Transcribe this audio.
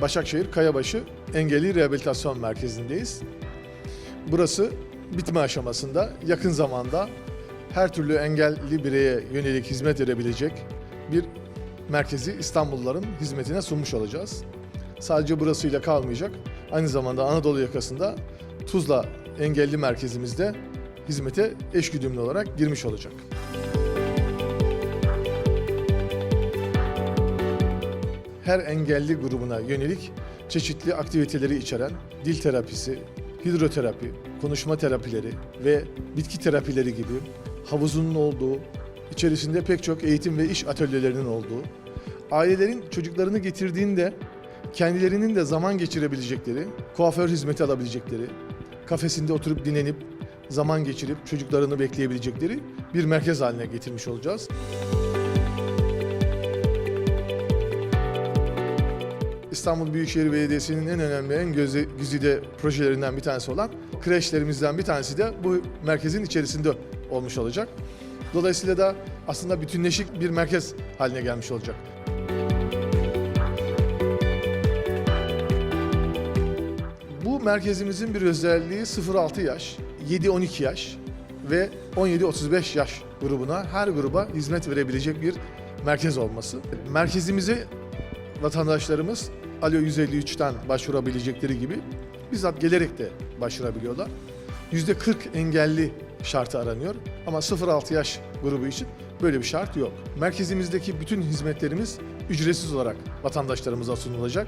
Başakşehir Kayabaşı Engelli Rehabilitasyon Merkezi'ndeyiz. Burası bitme aşamasında yakın zamanda her türlü engelli bireye yönelik hizmet verebilecek bir merkezi İstanbulluların hizmetine sunmuş olacağız. Sadece burasıyla kalmayacak. Aynı zamanda Anadolu yakasında Tuzla Engelli Merkezimizde hizmete eşgüdümlü olarak girmiş olacak. Her engelli grubuna yönelik çeşitli aktiviteleri içeren dil terapisi, hidroterapi, konuşma terapileri ve bitki terapileri gibi havuzunun olduğu, içerisinde pek çok eğitim ve iş atölyelerinin olduğu, ailelerin çocuklarını getirdiğinde kendilerinin de zaman geçirebilecekleri, kuaför hizmeti alabilecekleri, kafesinde oturup dinlenip zaman geçirip çocuklarını bekleyebilecekleri bir merkez haline getirmiş olacağız. İstanbul Büyükşehir Belediyesi'nin en önemli, en göze, güzide projelerinden bir tanesi olan kreşlerimizden bir tanesi de bu merkezin içerisinde olmuş olacak. Dolayısıyla da aslında bütünleşik bir merkez haline gelmiş olacak. Bu merkezimizin bir özelliği 0-6 yaş, 7-12 yaş ve 17-35 yaş grubuna her gruba hizmet verebilecek bir merkez olması. Merkezimize vatandaşlarımız Alo 153'ten başvurabilecekleri gibi bizzat gelerek de başvurabiliyorlar. %40 engelli şartı aranıyor ama 0-6 yaş grubu için böyle bir şart yok. Merkezimizdeki bütün hizmetlerimiz ücretsiz olarak vatandaşlarımıza sunulacak.